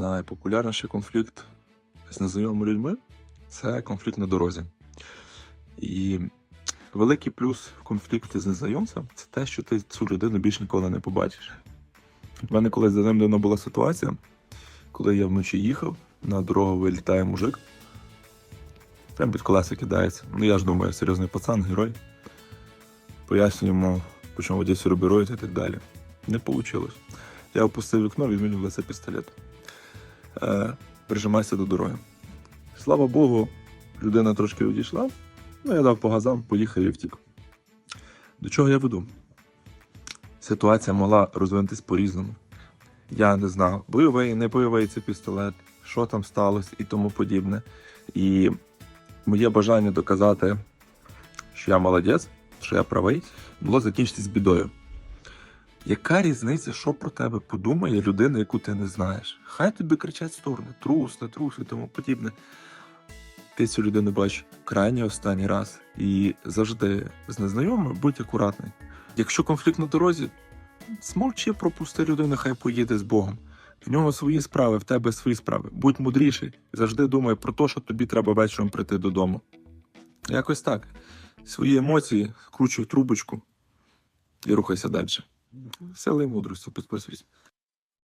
найпопулярніший конфлікт з незнайомими людьми це конфлікт на дорозі. І великий плюс в конфлікті з незнайомцем це те, що ти цю людину більш ніколи не побачиш. У мене колись давно була ситуація, коли я вночі їхав, на дорогу вилітає мужик, прям під колеса кидається. Ну я ж думаю, серйозний пацан, герой. Пояснюю йому, по чому водій робірують і так далі. Не вийшло. Я опустив вікно, відмінив лице пістолет. Е, прижимайся до дороги. Слава Богу, людина трошки відійшла. Ну, я дав по газам, поїхав і втік. До чого я веду? Ситуація могла розвинутись по-різному. Я не знав, бойовий, не бойовий це пістолет, що там сталося і тому подібне. І моє бажання доказати, що я молодець, що я правий, було закінчитись бідою. Яка різниця, що про тебе подумає людина, яку ти не знаєш? Хай тобі кричать сторони, трус, не трус і тому подібне. Ти цю людину бачиш крайній останній раз. І завжди з незнайомими будь акуратний. Якщо конфлікт на дорозі, смовчи, пропусти людину, хай поїде з Богом. В нього свої справи, в тебе свої справи. Будь мудріший, завжди думай про те, що тобі треба вечором прийти додому. Якось так. Свої емоції, скручуй трубочку і рухайся далі. Сили мудрості, підписуйся.